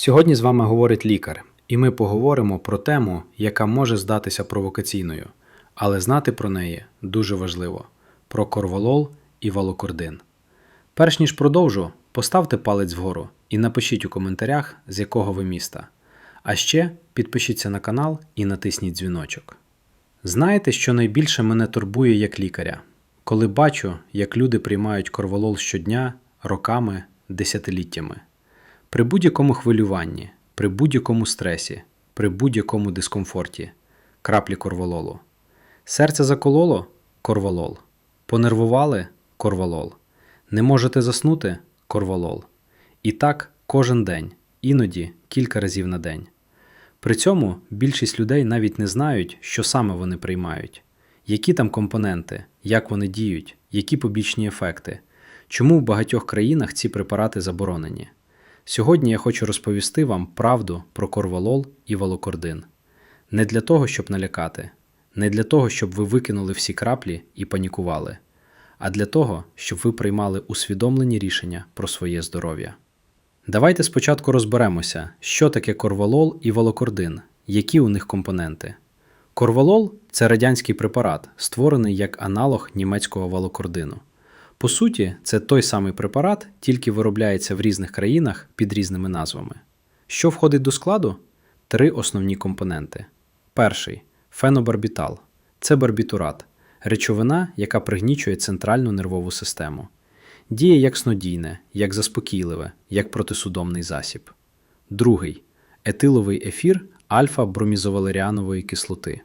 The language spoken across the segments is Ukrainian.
Сьогодні з вами говорить лікар, і ми поговоримо про тему, яка може здатися провокаційною, але знати про неї дуже важливо: про корвалол і валокордин. Перш ніж продовжу, поставте палець вгору і напишіть у коментарях, з якого ви міста. А ще підпишіться на канал і натисніть дзвіночок. Знаєте, що найбільше мене турбує як лікаря, коли бачу, як люди приймають корвалол щодня, роками, десятиліттями. При будь-якому хвилюванні, при будь-якому стресі, при будь-якому дискомфорті краплі корвалолу. Серце закололо корвалол. Понервували корвалол. Не можете заснути корвалол. І так кожен день, іноді кілька разів на день. При цьому більшість людей навіть не знають, що саме вони приймають, які там компоненти, як вони діють, які побічні ефекти, чому в багатьох країнах ці препарати заборонені. Сьогодні я хочу розповісти вам правду про корвалол і валокордин. Не для того, щоб налякати, не для того, щоб ви викинули всі краплі і панікували, а для того, щоб ви приймали усвідомлені рішення про своє здоров'я. Давайте спочатку розберемося, що таке корвалол і валокордин, які у них компоненти. Корвалол це радянський препарат, створений як аналог німецького валокордину. По суті, це той самий препарат, тільки виробляється в різних країнах під різними назвами. Що входить до складу? Три основні компоненти. Перший фенобарбітал це барбітурат, речовина, яка пригнічує центральну нервову систему. Діє як снодійне, як заспокійливе, як протисудомний засіб. Другий етиловий ефір альфа-бромізовалеріанової кислоти.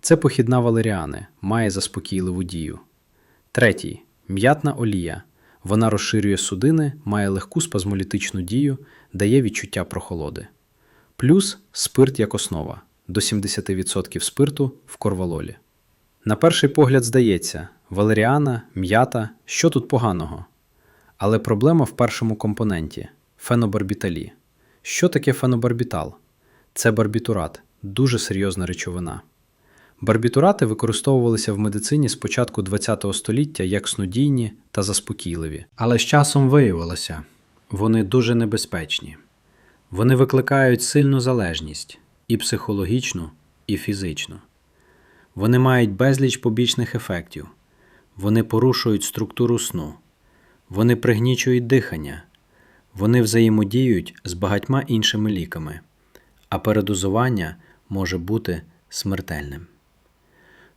Це похідна валеріани, має заспокійливу дію. Третій м'ятна олія. Вона розширює судини, має легку спазмолітичну дію, дає відчуття прохолоди. Плюс спирт як основа до 70% спирту в корвалолі. На перший погляд здається, валеріана, м'ята, що тут поганого? Але проблема в першому компоненті фенобарбіталі. Що таке фенобарбітал? Це барбітурат, дуже серйозна речовина. Барбітурати використовувалися в медицині з початку ХХ століття як снодійні та заспокійливі. Але з часом виявилося, вони дуже небезпечні. Вони викликають сильну залежність і психологічну, і фізичну. Вони мають безліч побічних ефектів. Вони порушують структуру сну, вони пригнічують дихання, вони взаємодіють з багатьма іншими ліками, а передозування може бути смертельним.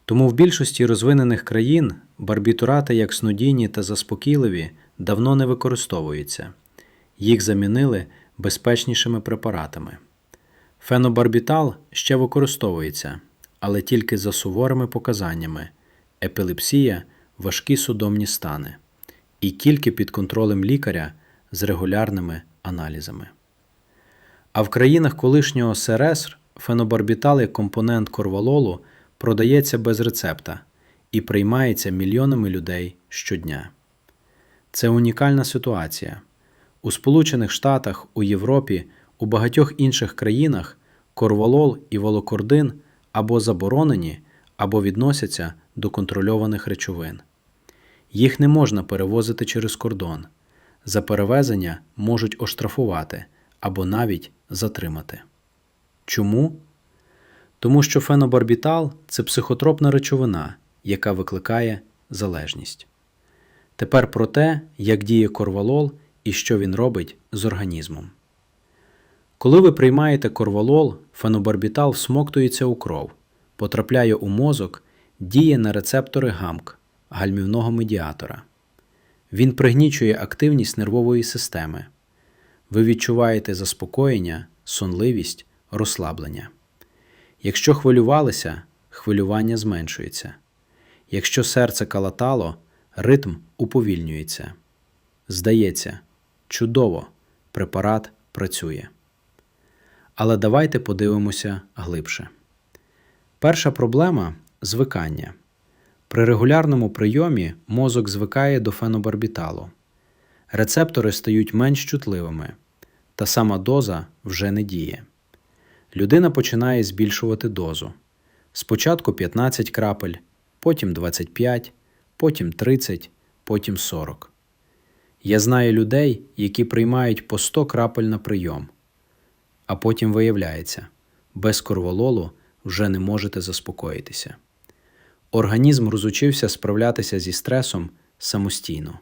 Тому в більшості розвинених країн барбітурати як снодійні та заспокійливі давно не використовуються, їх замінили безпечнішими препаратами. Фенобарбітал ще використовується, але тільки за суворими показаннями епілепсія, важкі судомні стани і тільки під контролем лікаря з регулярними аналізами. А в країнах колишнього СРС фенобарбітал як компонент корвалолу продається без рецепта і приймається мільйонами людей щодня. Це унікальна ситуація. У Сполучених Штатах, у Європі, у багатьох інших країнах корвалол і волокордин або заборонені, або відносяться до контрольованих речовин. Їх не можна перевозити через кордон. За перевезення можуть оштрафувати або навіть затримати. Чому? Тому що фенобарбітал це психотропна речовина, яка викликає залежність. Тепер про те, як діє корвалол і що він робить з організмом. Коли ви приймаєте корвалол, фенобарбітал всмоктується у кров, потрапляє у мозок, діє на рецептори гамк, гальмівного медіатора. Він пригнічує активність нервової системи. Ви відчуваєте заспокоєння, сонливість, розслаблення. Якщо хвилювалися, хвилювання зменшується. Якщо серце калатало, ритм уповільнюється. Здається, чудово, препарат працює. Але давайте подивимося глибше. Перша проблема звикання. При регулярному прийомі мозок звикає до фенобарбіталу. Рецептори стають менш чутливими, та сама доза вже не діє. Людина починає збільшувати дозу. Спочатку 15 крапель, потім 25, потім 30, потім 40. Я знаю людей, які приймають по 100 крапель на прийом. а потім виявляється, без корвалолу вже не можете заспокоїтися. Організм розучився справлятися зі стресом самостійно.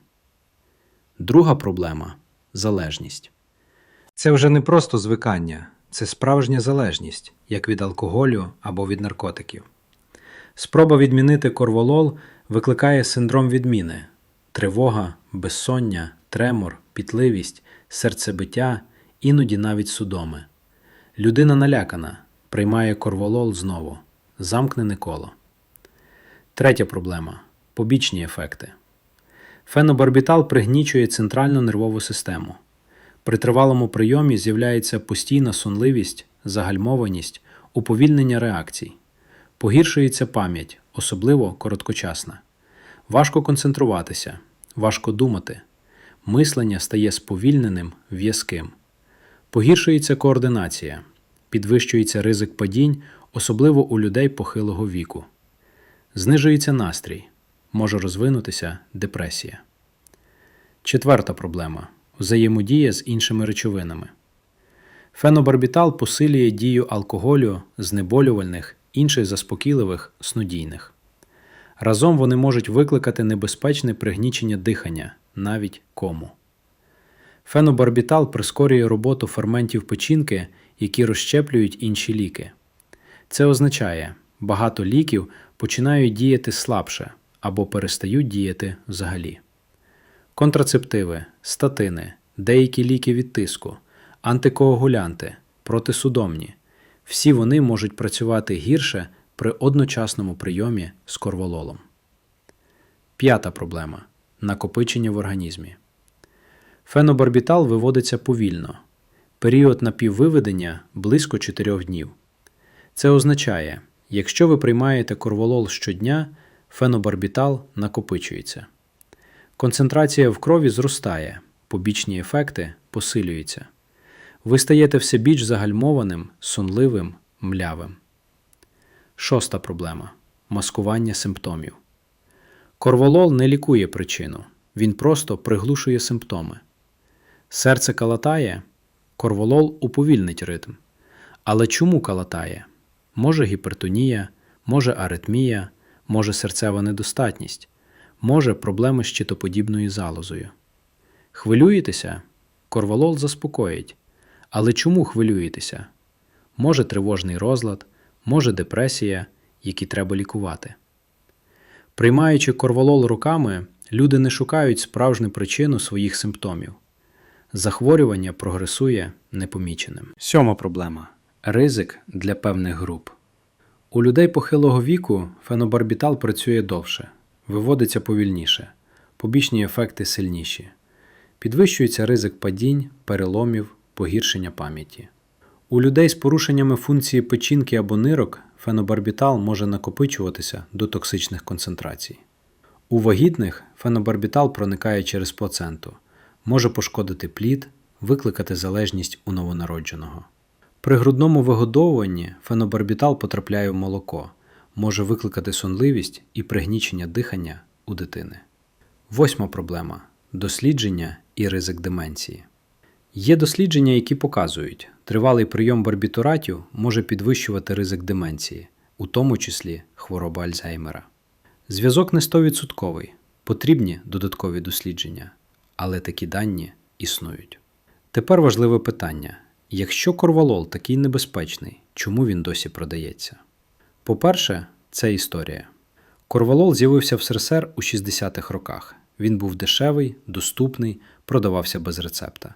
Друга проблема залежність. Це вже не просто звикання, це справжня залежність, як від алкоголю або від наркотиків. Спроба відмінити корвалол викликає синдром відміни, тривога, безсоння, тремор, пітливість, серцебиття, іноді навіть судоми. Людина налякана, приймає корвалол знову, замкнене коло. Третя проблема побічні ефекти. Фенобарбітал пригнічує центральну нервову систему. При тривалому прийомі з'являється постійна сонливість, загальмованість, уповільнення реакцій. Погіршується пам'ять, особливо короткочасна. Важко концентруватися, важко думати. Мислення стає сповільненим, в'язким. Погіршується координація, підвищується ризик падінь, особливо у людей похилого віку. Знижується настрій, може розвинутися депресія. Четверта проблема взаємодія з іншими речовинами. Фенобарбітал посилює дію алкоголю, знеболювальних, інших заспокійливих, снодійних. Разом вони можуть викликати небезпечне пригнічення дихання, навіть кому. Фенобарбітал прискорює роботу ферментів печінки, які розщеплюють інші ліки. Це означає, багато ліків починають діяти слабше або перестають діяти взагалі. Контрацептиви, статини, деякі ліки від тиску, антикоагулянти, протисудомні всі вони можуть працювати гірше при одночасному прийомі з корвалолом. П'ята проблема накопичення в організмі. Фенобарбітал виводиться повільно. Період напіввиведення близько 4 днів. Це означає, якщо ви приймаєте корвалол щодня, фенобарбітал накопичується. Концентрація в крові зростає, побічні ефекти посилюються. Ви стаєте все більш загальмованим, сонливим, млявим. Шоста проблема маскування симптомів. Корвалол не лікує причину, він просто приглушує симптоми. Серце калатає, корвалол уповільнить ритм. Але чому калатає? Може гіпертонія, може аритмія, може серцева недостатність, може проблеми з щитоподібною залозою. Хвилюєтеся? Корвалол заспокоїть. Але чому хвилюєтеся? Може тривожний розлад, може депресія, які треба лікувати. Приймаючи корвалол руками, люди не шукають справжню причину своїх симптомів. Захворювання прогресує непоміченим. Сьома проблема ризик для певних груп. У людей похилого віку фенобарбітал працює довше, виводиться повільніше, побічні ефекти сильніші, підвищується ризик падінь, переломів, погіршення пам'яті. У людей з порушеннями функції печінки або нирок фенобарбітал може накопичуватися до токсичних концентрацій. У вагітних фенобарбітал проникає через плаценту, може пошкодити плід, викликати залежність у новонародженого. При грудному вигодовуванні фенобарбітал потрапляє в молоко, може викликати сонливість і пригнічення дихання у дитини. Восьма проблема дослідження і ризик деменції. Є дослідження, які показують, тривалий прийом барбітуратів може підвищувати ризик деменції, у тому числі хвороба Альцгеймера. Зв'язок не 100%, потрібні додаткові дослідження, але такі дані існують. Тепер важливе питання: якщо корвалол такий небезпечний, чому він досі продається? По-перше, це історія. Корвалол з'явився в СРСР у 60-х роках. Він був дешевий, доступний, продавався без рецепта.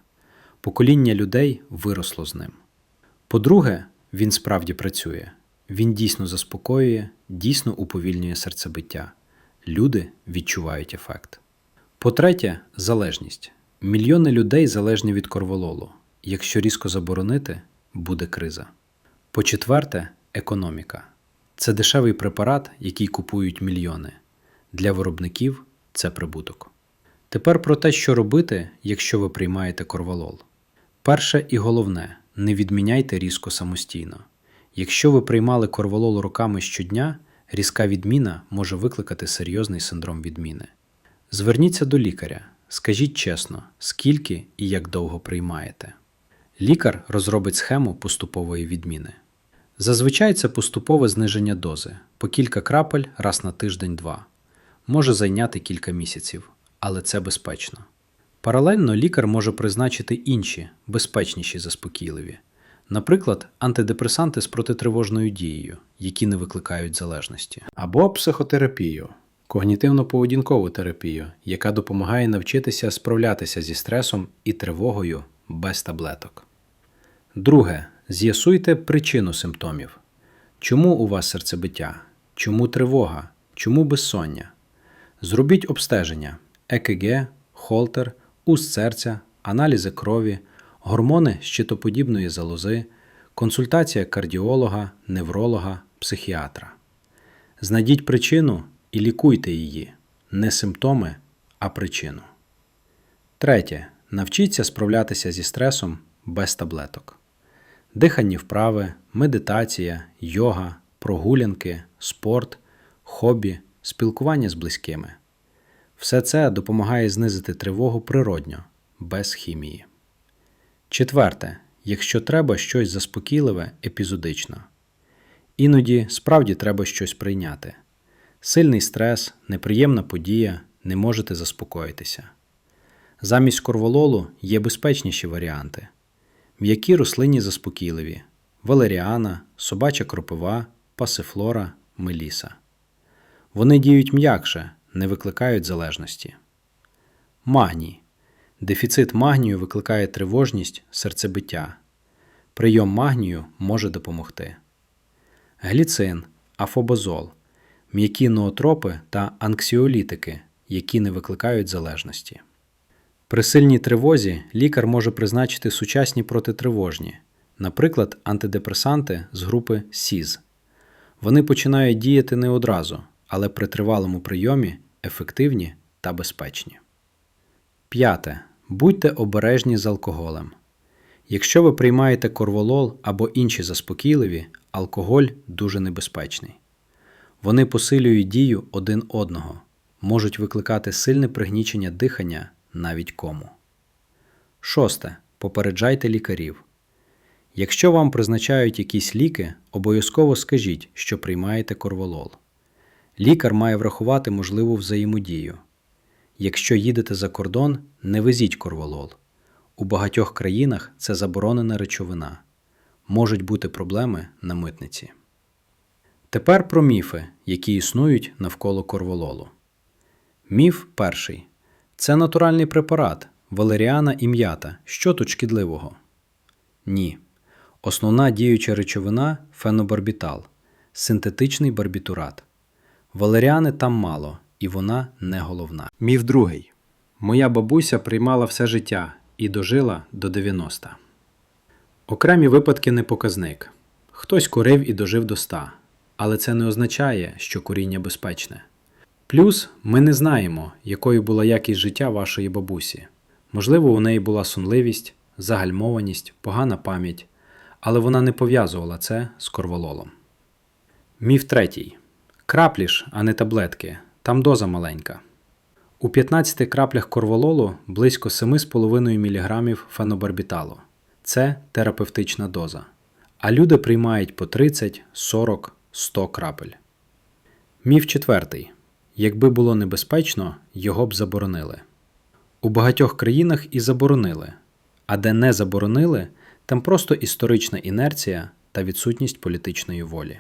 Покоління людей виросло з ним. По-друге, він справді працює. Він дійсно заспокоює, дійсно уповільнює серцебиття. Люди відчувають ефект. По-третє, залежність. Мільйони людей залежні від корвалолу. Якщо різко заборонити, буде криза. По-четверте, економіка. Це дешевий препарат, який купують мільйони. Для виробників це прибуток. Тепер про те, що робити, якщо ви приймаєте корвалол. Перше і головне не відміняйте різко самостійно. Якщо ви приймали корвалол роками щодня, різка відміна може викликати серйозний синдром відміни. Зверніться до лікаря, скажіть чесно, скільки і як довго приймаєте. Лікар розробить схему поступової відміни. Зазвичай це поступове зниження дози по кілька крапель раз на тиждень-два. Може зайняти кілька місяців, але це безпечно. Паралельно лікар може призначити інші, безпечніші заспокійливі, наприклад, антидепресанти з протитривожною дією, які не викликають залежності, або психотерапію, когнітивно-поведінкову терапію, яка допомагає навчитися справлятися зі стресом і тривогою без таблеток. Друге. З'ясуйте причину симптомів. Чому у вас серцебиття? Чому тривога? Чому безсоння? Зробіть обстеження ЕКГ, холтер, уст серця, аналізи крові, гормони щитоподібної залози, консультація кардіолога, невролога, психіатра. Знайдіть причину і лікуйте її, не симптоми, а причину. Третє. Навчіться справлятися зі стресом без таблеток. Дихальні вправи, медитація, йога, прогулянки, спорт, хобі, спілкування з близькими. Все це допомагає знизити тривогу природньо, без хімії. Четверте. Якщо треба щось заспокійливе, епізодично. Іноді справді треба щось прийняти. Сильний стрес, неприємна подія, не можете заспокоїтися. Замість корвалолу є безпечніші варіанти м'які рослинні заспокійливі, валеріана, собача кропива, пасифлора, меліса. Вони діють м'якше, не викликають залежності. Магній. Дефіцит магнію викликає тривожність, серцебиття. Прийом магнію може допомогти. Гліцин, афобазол, м'які ноотропи та анксіолітики, які не викликають залежності. При сильній тривозі лікар може призначити сучасні протитривожні, наприклад, антидепресанти з групи СІЗ. Вони починають діяти не одразу, але при тривалому прийомі ефективні та безпечні. П'яте. Будьте обережні з алкоголем. Якщо ви приймаєте корвалол або інші заспокійливі, алкоголь дуже небезпечний. Вони посилюють дію один одного, можуть викликати сильне пригнічення дихання навіть кому. Шосте. Попереджайте лікарів. Якщо вам призначають якісь ліки, обов'язково скажіть, що приймаєте корвалол. Лікар має врахувати можливу взаємодію. Якщо їдете за кордон, не везіть корвалол. У багатьох країнах це заборонена речовина. Можуть бути проблеми на митниці. Тепер про міфи, які існують навколо корвалолу. Міф перший. Це натуральний препарат, валеріана і м'ята. Що тут шкідливого? Ні. Основна діюча речовина фенобарбітал, синтетичний барбітурат. Валеріани там мало, і вона не головна. Міф другий. Моя бабуся приймала все життя і дожила до 90. Окремі випадки не показник. Хтось курив і дожив до 100, але це не означає, що куріння безпечне. Плюс ми не знаємо, якою була якість життя вашої бабусі. Можливо, у неї була сонливість, загальмованість, погана пам'ять, але вона не пов'язувала це з корвалолом. Міф третій. Краплі ж, а не таблетки. Там доза маленька. У 15 краплях корвалолу близько 7,5 мг фенобарбіталу. Це терапевтична доза. А люди приймають по 30, 40, 100 крапель. Міф четвертий. Якби було небезпечно, його б заборонили. У багатьох країнах і заборонили, а де не заборонили, там просто історична інерція та відсутність політичної волі.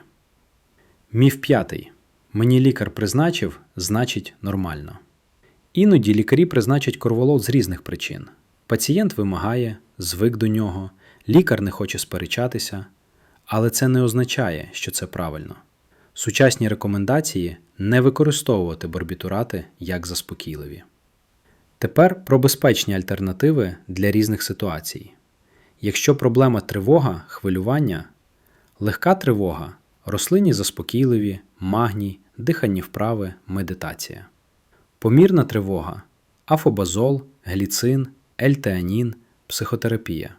Міф п'ятий. Мені лікар призначив, значить нормально. Іноді лікарі призначать корвалол з різних причин. Пацієнт вимагає, звик до нього, лікар не хоче сперечатися, але це не означає, що це правильно. Сучасні рекомендації не використовувати барбітурати як заспокійливі. Тепер про безпечні альтернативи для різних ситуацій. Якщо проблема тривога, хвилювання, легка тривога, рослинні заспокійливі, магній, дихальні вправи, медитація. Помірна тривога, афобазол, гліцин, ельтеанін, психотерапія.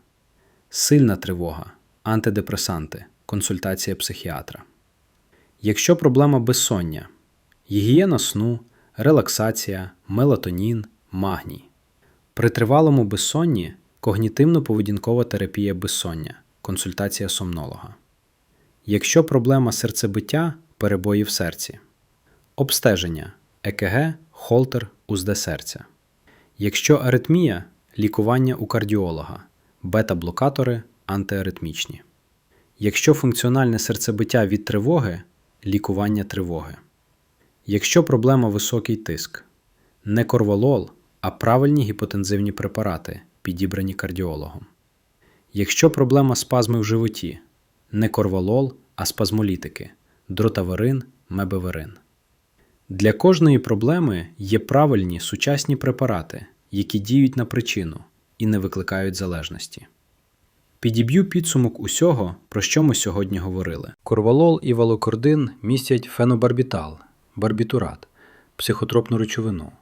Сильна тривога, антидепресанти, консультація психіатра. Якщо проблема безсоння, гігієна сну, релаксація, мелатонін, магній. При тривалому безсонні Когнітивно-поведінкова терапія безсоння. Консультація сомнолога. Якщо проблема серцебиття, перебої в серці. Обстеження ЕКГ, холтер, УЗД серця. Якщо аритмія лікування у кардіолога, бета-блокатори антиаритмічні. Якщо функціональне серцебиття від тривоги лікування тривоги. Якщо проблема високий тиск, не корвалол, а правильні гіпотензивні препарати, підібрані кардіологом. Якщо проблема спазми в животі, не корвалол, а спазмолітики, дротаверин, мебеверин. Для кожної проблеми є правильні сучасні препарати, які діють на причину і не викликають залежності. Підіб'ю підсумок усього, про що ми сьогодні говорили. Корвалол і валокордин містять фенобарбітал, барбітурат, психотропну речовину.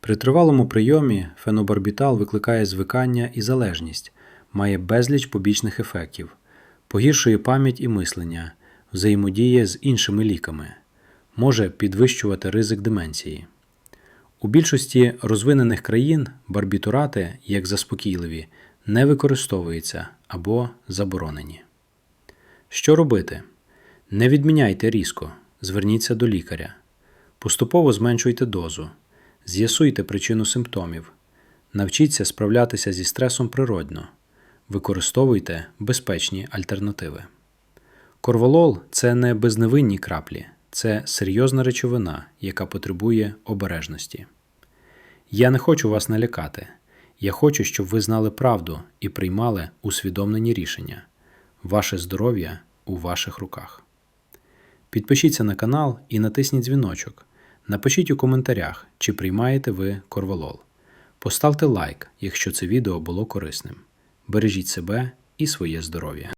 При тривалому прийомі фенобарбітал викликає звикання і залежність, має безліч побічних ефектів, погіршує пам'ять і мислення, взаємодіє з іншими ліками, може підвищувати ризик деменції. У більшості розвинених країн барбітурати, як заспокійливі, не використовуються або заборонені. Що робити? Не відміняйте різко, зверніться до лікаря. Поступово зменшуйте дозу, з'ясуйте причину симптомів, навчіться справлятися зі стресом природно, використовуйте безпечні альтернативи. Корвалол це не безневинні краплі, це серйозна речовина, яка потребує обережності. Я не хочу вас налякати. Я хочу, щоб ви знали правду і приймали усвідомлені рішення. Ваше здоров'я у ваших руках. Підпишіться на канал і натисніть дзвіночок. Напишіть у коментарях, чи приймаєте ви корвалол. Поставте лайк, якщо це відео було корисним. Бережіть себе і своє здоров'я.